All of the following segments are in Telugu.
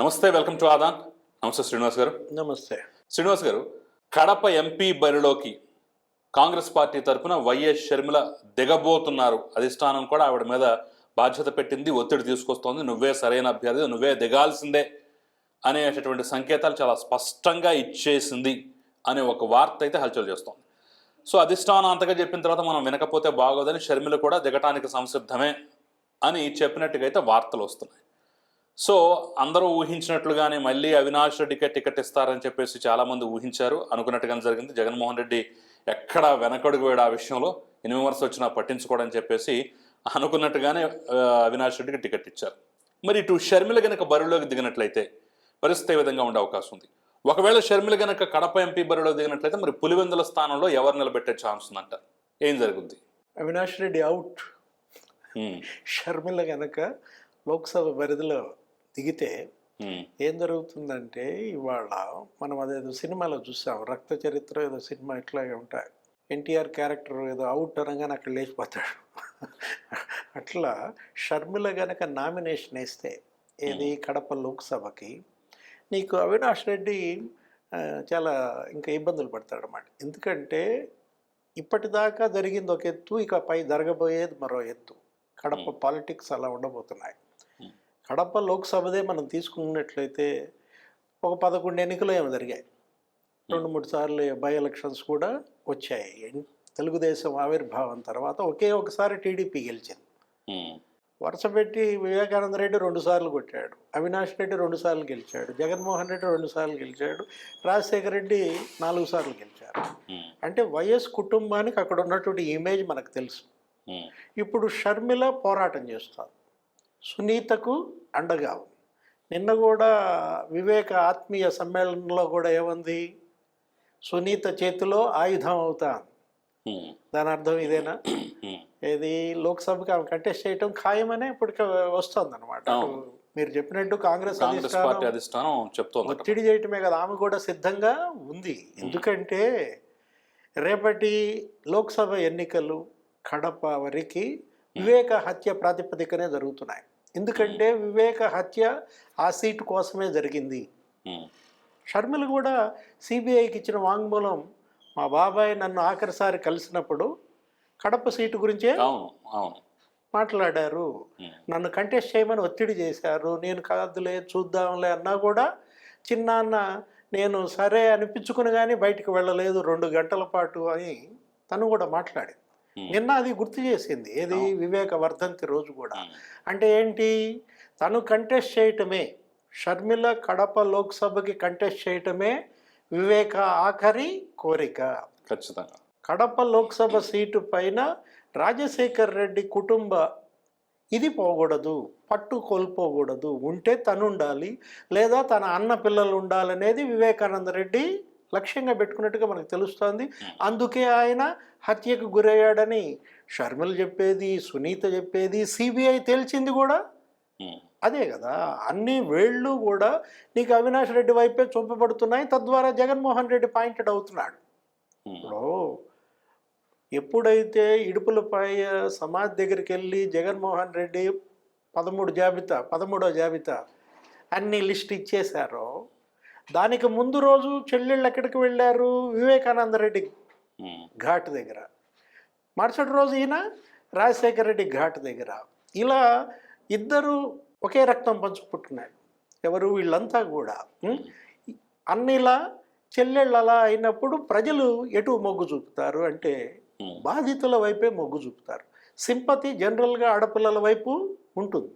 నమస్తే వెల్కమ్ టు ఆదాన్. నమస్తే శ్రీనివాస్ గారు. నమస్తే. శ్రీనివాస్ గారు కడప ఎంపీ బరిలోకి కాంగ్రెస్ పార్టీ తరఫున వైఎస్ షర్మిల దిగబోతున్నారు. అధిష్టానం కూడా ఆవిడ మీద బాధ్యత పెట్టింది ఒత్తిడి తీసుకొస్తోంది. నువ్వే సరైన అభ్యర్థి నువ్వే దిగాల్సిందే అనేటటువంటి సంకేతాలు చాలా స్పష్టంగా ఇచ్చేసింది అనే ఒక వార్త అయితే హల్చల్ చేస్తోంది. సో అధిష్టానం అంతగా చెప్పిన తర్వాత మనం వినకపోతే బాగోదని షర్మిల కూడా దిగటానికి సంసిద్ధమే అని చెప్పినట్టుగా అయితే వార్తలు వస్తున్నాయి. సో అందరూ ఊహించినట్లుగానే మళ్ళీ అవినాష్ రెడ్డికే టికెట్ ఇస్తారని చెప్పేసి చాలామంది ఊహించారు. అనుకున్నట్టుగానే జరిగింది. జగన్మోహన్ రెడ్డి ఎక్కడ వెనకడుగు వేడు ఆ విషయంలో ఎన్ని విమర్శలు వచ్చినా పట్టించుకోవడని చెప్పేసి అనుకున్నట్టుగానే అవినాష్ రెడ్డికి టికెట్ ఇచ్చారు. మరి ఇటు షర్మిల గనక బరిలోకి దిగినట్లయితే పరిస్థితి ఏ విధంగా ఉండే అవకాశం ఉంది? ఒకవేళ షర్మిల గనక కడప ఎంపీ బరిలో దిగినట్లయితే మరి పులివెందుల స్థానంలో ఎవరు నిలబెట్టే ఛాన్స్ ఉందంట? ఏం జరుగుద్ది? అవినాష్ రెడ్డి అవుట్ షర్మిల గనక లోక్సభ పరిధిలో దిగితే ఏం జరుగుతుందంటే ఇవాళ మనం అదేదో సినిమాలో చూసాం. రక్త చరిత్ర ఏదో సినిమా ఇట్లాగే ఉంటాయి. ఎన్టీఆర్ క్యారెక్టర్ ఏదో అవుట్ అనగానే అక్కడ లేచిపోతాడు. అట్లా షర్మిల గనక నామినేషన్ వేస్తే ఏది కడప లోక్సభకి నీకు అవినాష్ రెడ్డి చాలా ఇంకా ఇబ్బందులు పడతాడు అన్నమాట ఎందుకంటే ఇప్పటిదాకా జరిగింది ఒక ఎత్తు ఇక పై జరగబోయేది మరో ఎత్తు. కడప పాలిటిక్స్ అలా ఉండబోతున్నాయి. కడప లోక్సభదే మనం తీసుకున్నట్లయితే ఒక పదకొండు ఎన్నికలు ఏమో జరిగాయి. రెండు మూడు సార్లు బై ఎలక్షన్స్ కూడా వచ్చాయి. తెలుగుదేశం ఆవిర్భావం తర్వాత ఒకే ఒకసారి టీడీపీ గెలిచింది. హ్మ్, వరుస పెట్టి వివేకానంద రెడ్డి రెండు సార్లు కొట్టాడు. అవినాష్ రెడ్డి రెండు సార్లు గెలిచాడు. జగన్మోహన్ రెడ్డి రెండు సార్లు గెలిచాడు. రాజశేఖర రెడ్డి నాలుగు సార్లు గెలిచారు. అంటే వైఎస్ కుటుంబానికి అక్కడ ఉన్నటువంటి ఇమేజ్ మనకు తెలుసు. ఇప్పుడు షర్మిల పోరాటం చేస్తారు సునీతకు అండగా ఉంది. నిన్న కూడా వివేక ఆత్మీయ సమ్మేళనంలో కూడా ఏముంది? సునీత చేతిలో ఆయుధం అవుతా దాని అర్థం ఇదేనా. ఏది? లోక్సభకి ఆమె కంటెస్ట్ చేయటం ఖాయమనే ఇప్పటికి వస్తుంది అనమాట. మీరు చెప్పినట్టు కాంగ్రెస్ అధిష్టానం ఒత్తిడి చేయటమే కదా ఆమె కూడా సిద్ధంగా ఉంది. ఎందుకంటే రేపటి లోక్సభ ఎన్నికలు కడప వరకు వివేక హత్య ప్రాతిపదికనే జరుగుతున్నాయి. ఎందుకంటే వివేక హత్య ఆ సీటు కోసమే జరిగింది. షర్మిల కూడా సిబిఐకి ఇచ్చిన వాంగ్మూలం మా బాబాయ్ నన్ను ఆఖరిసారి కలిసినప్పుడు కడప సీటు గురించే మాట్లాడారు. నన్ను కంటెస్ట్ చేయమని ఒత్తిడి చేశారు. నేను కాదులే చూద్దాంలే అన్నా కూడా చిన్నాన్న నేను సరే అనిపించుకుని కానీ బయటికి వెళ్ళలేదు రెండు గంటల పాటు అని తను కూడా మాట్లాడింది. నిన్న అది గుర్తు చేసింది. ఏది? వివేక వర్ధంతి రోజు కూడా. అంటే ఏంటి? తను కంటెస్ట్ చేయటమే షర్మిల కడప లోక్సభకి కంటెస్ట్ చేయటమే వివేక ఆఖరి కోరిక. ఖచ్చితంగా. కడప లోక్సభ సీటు పైన రాజశేఖర్ రెడ్డి కుటుంబ ఇది పోకూడదు పట్టు కోల్పోకూడదు. ఉంటే తను ఉండాలి లేదా తన అన్న పిల్లలు ఉండాలనేది వివేకానంద రెడ్డి లక్ష్యంగా పెట్టుకున్నట్టుగా మనకు తెలుస్తోంది. అందుకే ఆయన హత్యకు గురయ్యాడని షర్మిల చెప్పేది సునీత చెప్పేది సిబిఐ తేల్చింది కూడా. అదే కదా అన్ని వేళ్ళు కూడా నీకు అవినాష్ రెడ్డి వైపే చూపబడుతున్నాయి. తద్వారా జగన్మోహన్ రెడ్డి పాయింటెడ్ అవుతున్నాడు. ఇప్పుడు ఎప్పుడైతే ఇడుపులపై సమాజ్ దగ్గరికి వెళ్ళి జగన్మోహన్ రెడ్డి పదమూడు జాబితా పదమూడో జాబితా అన్ని లిస్ట్ ఇచ్చేశారో దానికి ముందు రోజు చెల్లెళ్ళు ఎక్కడికి వెళ్ళారు? వివేకానంద రెడ్డి ఘాట్ దగ్గర. మరుసటి రోజు ఈయన రాజశేఖర రెడ్డి ఘాట్ దగ్గర. ఇలా ఇద్దరు ఒకే రక్తం పంచుకుంటున్నారు ఎవరు? వీళ్ళంతా కూడా? అన్నిలా చెల్లెళ్ళు అలా అయినప్పుడు ప్రజలు ఎటు మొగ్గు చూపుతారు అంటే బాధితుల వైపే మొగ్గు చూపుతారు. సింపతి జనరల్గా ఆడపిల్లల వైపు ఉంటుంది.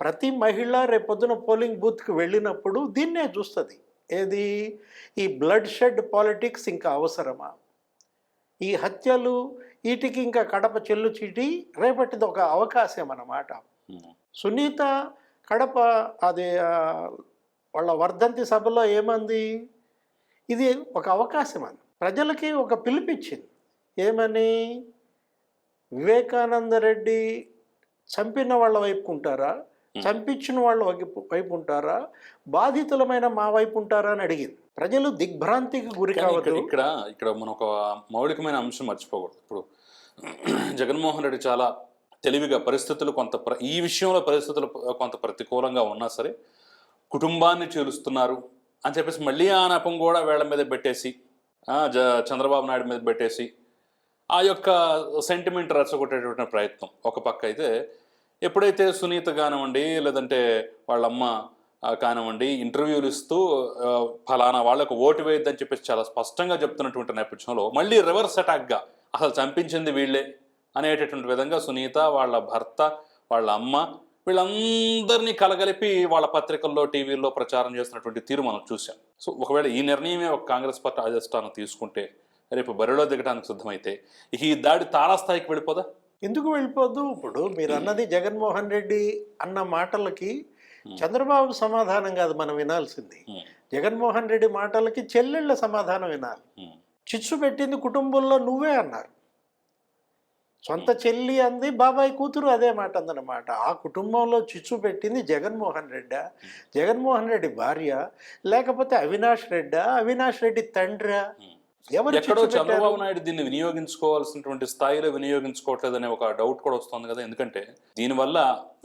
ప్రతి మహిళ రేపొద్దున పోలింగ్ బూత్కి వెళ్ళినప్పుడు దీన్నే చూస్తుంది. ఏది? ఈ బ్లడ్ షెడ్ పాలిటిక్స్ ఇంకా అవసరమా? ఈ హత్యలు వీటికి ఇంకా కడప చెల్లు చీటి రేపటిది ఒక అవకాశం అన్నమాట. సునీత కడప అది వాళ్ళ వర్ధంతి సభలో ఏమంది? ఇది ఒక అవకాశం అని ప్రజలకి ఒక పిలిపిచ్చింది. ఏమని? వివేకానంద రెడ్డి చంపిన వాళ్ళ వైపు ఉంటారా చంపించిన వాళ్ళ వైపు ఉంటారా బాధితులమైన మా వైపు ఉంటారా అని అడిగింది. ప్రజలు దిగ్భ్రాంతికి గురి కావద్దు. ఇక్కడ ఇక్కడ మనం ఒక మౌలికమైన అంశం మర్చిపోకూడదు. ఇప్పుడు జగన్మోహన్ రెడ్డి చాలా తెలివిగా పరిస్థితులు కొంత ఈ విషయంలో పరిస్థితులు కొంత ప్రతికూలంగా ఉన్నా సరే కుటుంబాన్ని చీలుస్తున్నారు అని చెప్పేసి మళ్ళీ ఆ నెపం కూడా వీళ్ళ మీద పెట్టేసి చంద్రబాబు నాయుడు మీద పెట్టేసి ఆ యొక్క సెంటిమెంట్ రెచ్చగొట్టేటువంటి ప్రయత్నం. ఒక పక్క అయితే ఎప్పుడైతే సునీత కానివ్వండి లేదంటే వాళ్ళ అమ్మ కానివ్వండి ఇంటర్వ్యూలు ఇస్తూ ఫలానా వాళ్ళకు ఓటు వేయద్దని చెప్పేసి చాలా స్పష్టంగా చెప్తున్నటువంటి నేపథ్యంలో మళ్ళీ రివర్స్ అటాక్గా అసలు చంపించింది వీళ్ళే అనేటటువంటి విధంగా సునీత వాళ్ళ భర్త వాళ్ళ అమ్మ వీళ్ళందరినీ కలగలిపి వాళ్ళ పత్రికల్లో టీవీల్లో ప్రచారం చేస్తున్నటువంటి తీరు మనం చూసాం సో ఒకవేళ ఈ నిర్ణయమే ఒక కాంగ్రెస్ పార్టీ అధిష్టానం తీసుకుంటే రేపు బరిలో దిగడానికి సిద్ధమైతే ఈ దాడి తారాస్థాయికి వెళ్ళిపోదా? ఎందుకు వెళ్ళిపోద్దు? ఇప్పుడు మీరు అన్నది జగన్మోహన్ రెడ్డి అన్న మాటలకి చంద్రబాబు సమాధానం కాదు మనం వినాల్సింది. ఉమ్, జగన్మోహన్ రెడ్డి మాటలకి చెల్లెళ్ళ సమాధానం వినాలి. ఉమ్, చిచ్చు పెట్టింది కుటుంబంలో నువ్వే అన్నారు. సొంత చెల్లి అంది బాబాయ్ కూతురు అదే మాట అందనమాట ఆ కుటుంబంలో చిచ్చు పెట్టింది జగన్మోహన్ రెడ్డా. జగన్మోహన్ రెడ్డి భార్య లేకపోతే అవినాష్ రెడ్డా అవినాష్ రెడ్డి తండ్రా. ఎక్కడో? చంద్రబాబు నాయుడు దీన్ని వినియోగించుకోవాల్సినటువంటి స్థాయిలో వినియోగించుకోవట్లేదనే ఒక డౌట్ కూడా వస్తుంది కదా. ఎందుకంటే దీనివల్ల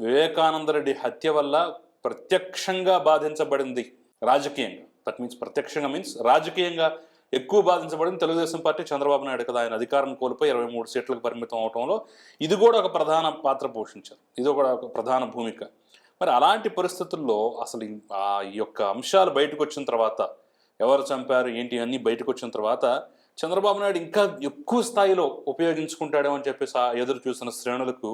వివేకానంద రెడ్డి హత్య వల్ల ప్రత్యక్షంగా బాధించబడింది రాజకీయంగా. దట్ మీన్స్ ప్రత్యక్షంగా మీన్స్ రాజకీయంగా ఎక్కువ బాధించబడింది తెలుగుదేశం పార్టీ చంద్రబాబు నాయుడు కదా. ఆయన అధికారం కోల్పోయి ఇరవై మూడు సీట్లకు పరిమితం అవటంలో ఇది కూడా ఒక ప్రధాన పాత్ర పోషించారు. ఇది కూడా ఒక ప్రధాన భూమిక. మరి అలాంటి పరిస్థితుల్లో అసలు ఈ యొక్క అంశాలు బయటకు వచ్చిన తర్వాత ఎవరు చంపారు ఏంటి అన్నీ బయటకు వచ్చిన తర్వాత చంద్రబాబు నాయుడు ఇంకా ఎక్కువ స్థాయిలో ఉపయోగించుకుంటాడేమో అని చెప్పేసి ఆ ఎదురు చూసిన శ్రేణులకు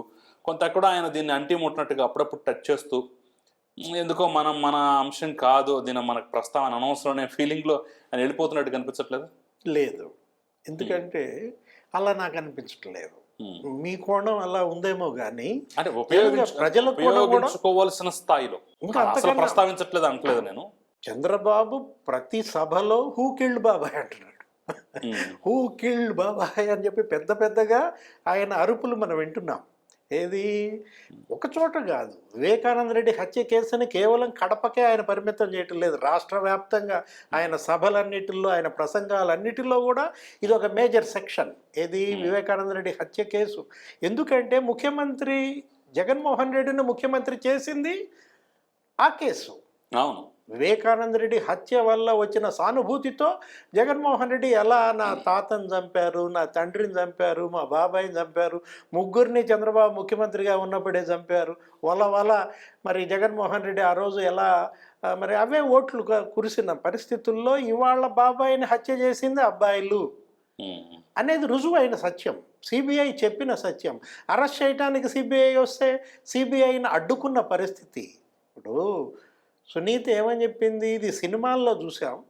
కొంత ఎక్కడో ఆయన దీన్ని అంటి ముట్టినట్టుగా అప్పుడప్పుడు టచ్ చేస్తూ "ఉమ్, ఎందుకో మనం మన అంశం కాదు దీని మనకు ప్రస్తావన అనవసరం అనే ఫీలింగ్లో ఆయన వెళ్ళిపోతున్నట్టు కనిపించట్లేదు? లేదు. ఎందుకంటే అలా నాకు అనిపించట్లేదు. మీ కోణం అలా ఉందేమో కానీ అంటే కూడా కూడా- ఉపయోగించుకోవాల్సిన స్థాయిలో. ఇంకా ప్రస్తావించట్లేదు అంటలేదు నేను. చంద్రబాబు ప్రతి సభలో హూ కిల్డ్ బాబాయ్ అంటున్నాడు. హూ కిల్డ్ బాబాయ్ అని చెప్పి పెద్ద పెద్దగా ఆయన అరుపులు మనం వింటున్నాం. ఏది? ఒక చోట కాదు. వివేకానంద రెడ్డి హత్య కేసుని కేవలం కడపకే ఆయన పరిమితం చేయటం లేదు. రాష్ట్ర వ్యాప్తంగా ఆయన సభలన్నిటిలో ఆయన ప్రసంగాలన్నిటిలో కూడా ఇది ఒక మేజర్ సెక్షన్. ఏది? వివేకానంద రెడ్డి హత్య కేసు. ఎందుకంటే ముఖ్యమంత్రి జగన్మోహన్ రెడ్డిని ముఖ్యమంత్రి చేసింది ఆ కేసు. అవును. వివేకానంద రెడ్డి హత్య వల్ల వచ్చిన సానుభూతితో జగన్మోహన్ రెడ్డి ఎలా నా తాతను చంపారు నా తండ్రిని చంపారు మా బాబాయిని చంపారు ముగ్గురిని చంద్రబాబు ముఖ్యమంత్రిగా ఉన్నప్పుడే చంపారు వల వల మరి జగన్మోహన్ రెడ్డి ఆ రోజు ఎలా మరి అవే ఓట్లు కురిసిన పరిస్థితుల్లో ఇవాళ బాబాయిని హత్య చేసింది అబ్బాయిలు. అనేది రుజువైన సత్యం. సిబిఐ చెప్పిన సత్యం. అరెస్ట్ చేయడానికి సిబిఐ వస్తే సిబిఐని అడ్డుకున్న పరిస్థితి. ఇప్పుడు సునీత ఏమని చెప్పింది? ఇది సినిమాల్లో చూసాం.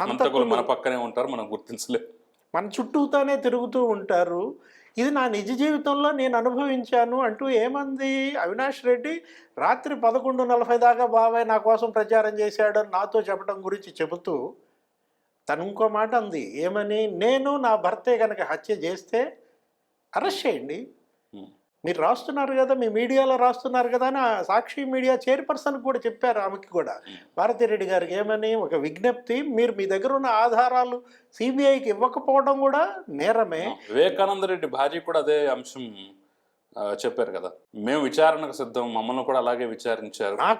హంతకులు- మన పక్కనే ఉంటారు మనం గుర్తించలేదు మన చుట్టూతానే తిరుగుతూ ఉంటారు. ఇది నా నిజ జీవితంలో నేను అనుభవించాను అంటూ ఏమంది? అవినాష్ రెడ్డి రాత్రి పదకొండు నలభై దాకా బాబాయ్ నా కోసం ప్రచారం చేశాడు అని నాతో చెప్పడం గురించి చెబుతూ తను ఇంకో మాట అంది. ఏమని? నేను నా భర్తే కనుక హత్య చేస్తే అరెస్ట్ చేయండి. మీరు రాస్తున్నారు కదా మీ మీడియాలో రాస్తున్నారు కదా అని ఆ సాక్షి మీడియా చైర్పర్సన్ కూడా చెప్పారు ఆమెకి కూడా. భారతిరెడ్డి గారికి ఏమని ఒక విజ్ఞప్తి మీరు మీ దగ్గర ఉన్న ఆధారాలు సిబిఐకి ఇవ్వకపోవడం కూడా నేరమే. వివేకానంద రెడ్డి భార్య కూడా అదే అంశం చెప్పారు కదా. మేము విచారణకు సిద్ధం మమ్మల్ని కూడా అలాగే విచారించారు. నా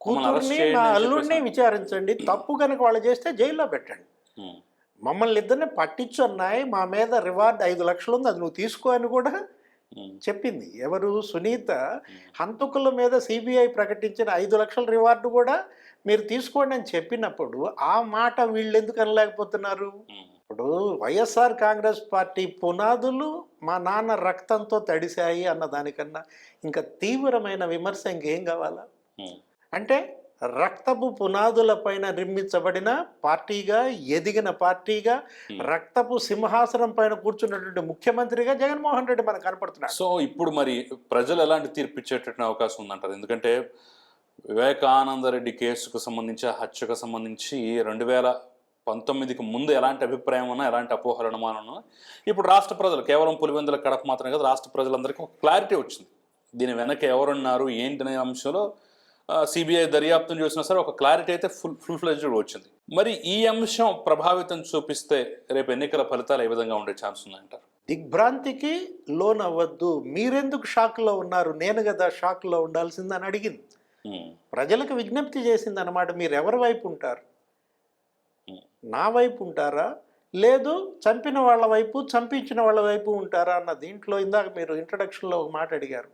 కూతుర్ని నా అల్లుడిని. విచారించండి తప్పు కనుక వాళ్ళు చేస్తే జైల్లో పెట్టండి. మమ్మల్ని ఇద్దరిని పట్టించు అన్నాయి మా మీద రివార్డ్ ఐదు లక్షలు ఉంది అది నువ్వు తీసుకో అని కూడా చెప్పింది. ఎవరు సునీత హంతకుల మీద సిబిఐ ప్రకటించిన ఐదు లక్షల రివార్డు కూడా మీరు తీసుకోండి అని చెప్పినప్పుడు ఆ మాట వీళ్ళు ఎందుకు అనలేకపోతున్నారు? ఇప్పుడు వైఎస్ఆర్ కాంగ్రెస్ పార్టీ పునాదులు మా నాన్న రక్తంతో తడిశాయి అన్న దానికన్నా ఇంకా తీవ్రమైన విమర్శ ఇంకేం కావాలా? అంటే రక్తపు పునాదుల పైన నిర్మించబడిన పార్టీగా ఎదిగిన పార్టీగా రక్తపు సింహాసనం పైన కూర్చున్నటువంటి ముఖ్యమంత్రిగా జగన్మోహన్ రెడ్డి మనకు కనపడుతున్నాడు. సో ఇప్పుడు మరి ప్రజలు ఎలాంటి తీర్పు ఇచ్చేటట్టు అవకాశం ఉందంటారు? ఎందుకంటే వివేకానంద రెడ్డి కేసుకు సంబంధించి హత్యకు సంబంధించి రెండు వేల పంతొమ్మిదికి ముందు ఎలాంటి అభిప్రాయం ఉన్నా ఎలాంటి అపోహలు అనుమానం ఇప్పుడు రాష్ట్ర ప్రజలు కేవలం పులివెందుల కడప మాత్రమే కాదు రాష్ట్ర ప్రజలందరికీ ఒక క్లారిటీ వచ్చింది. దీని వెనక ఎవరున్నారు ఏంటి అనే అంశంలో సిబిఐ దర్యాప్తు చూసినా సరే ఒక క్లారిటీ అయితే ఫుల్ ఫుల్ ఫ్లెజ్డ్ వచ్చింది. మరి ఈ అంశం ప్రభావితం చూపిస్తే రేపు ఎన్నికల ఫలితాలు ఏ విధంగా ఉండే ఛాన్స్ ఉన్నాయంటారు దిగ్భ్రాంతికి లోన్ అవ్వద్దు. మీరెందుకు షాక్లో ఉన్నారు? నేను కదా షాక్లో ఉండాల్సిందని అడిగింది. ఉమ్, ప్రజలకు విజ్ఞప్తి చేసింది అనమాట మీరు ఎవరి వైపు ఉంటారు? నా వైపు ఉంటారా? లేదు చంపిన వాళ్ళ వైపు చంపించిన వాళ్ళ వైపు ఉంటారా? అన్న దీంట్లో ఇందాక మీరు ఇంట్రడక్షన్లో ఒక మాట అడిగారు.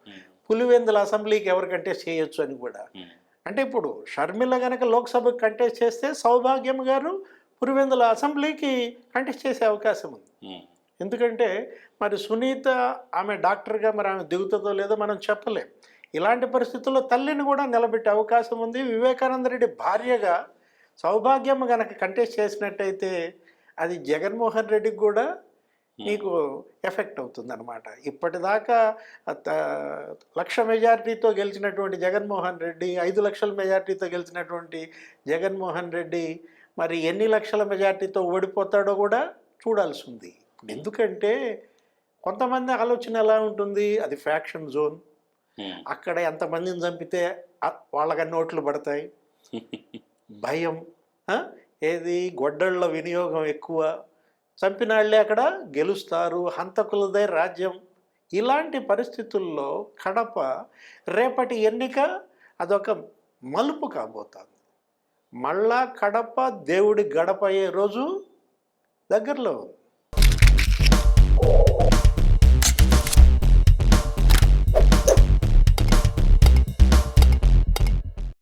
పులివెందుల అసెంబ్లీకి ఎవరు కంటెస్ట్ చేయొచ్చు అని కూడా. ఉమ్, అంటే ఇప్పుడు షర్మిల గనక లోక్సభకు కంటెస్ట్ చేస్తే సౌభాగ్యం గారు పులివెందుల అసెంబ్లీకి కంటెస్ట్ చేసే అవకాశం ఉంది. ఉమ్, ఎందుకంటే మరి సునీత ఆమె డాక్టర్గా మరి ఆమె దిగుతుందో లేదో మనం చెప్పలేం. ఇలాంటి పరిస్థితుల్లో తల్లిని కూడా నిలబెట్టే అవకాశం ఉంది. వివేకానంద రెడ్డి భార్యగా సౌభాగ్యం గనక కంటెస్ట్ చేసినట్టయితే అది జగన్మోహన్ రెడ్డికి కూడా నీకు ఎఫెక్ట్ అవుతుంది అనమాట ఇప్పటిదాకా లక్ష మెజారిటీతో గెలిచినటువంటి జగన్మోహన్ రెడ్డి ఐదు లక్షల మెజారిటీతో గెలిచినటువంటి జగన్మోహన్ రెడ్డి మరి ఎన్ని లక్షల మెజారిటీతో ఓడిపోతాడో కూడా చూడాల్సి ఉంది ఎందుకంటే కొంతమంది ఆలోచన ఎలా ఉంటుంది? అది ఫ్యాక్షన్ జోన్. ఉమ్, అక్కడ ఎంతమందిని చంపితే ఆ- వాళ్ళకి నోట్లు పడతాయి? భయం? ఏది? గొడ్డళ్ళ వినియోగం ఎక్కువ. చంపిన వాళ్ళే అక్కడ గెలుస్తారు హంతకులదే రాజ్యం. ఇలాంటి పరిస్థితుల్లో కడప రేపటి ఎన్నిక అదొక మలుపు కాబోతుంది. మళ్ళా కడప దేవుడి గడప అయ్యే రోజు దగ్గరలో ఉంది.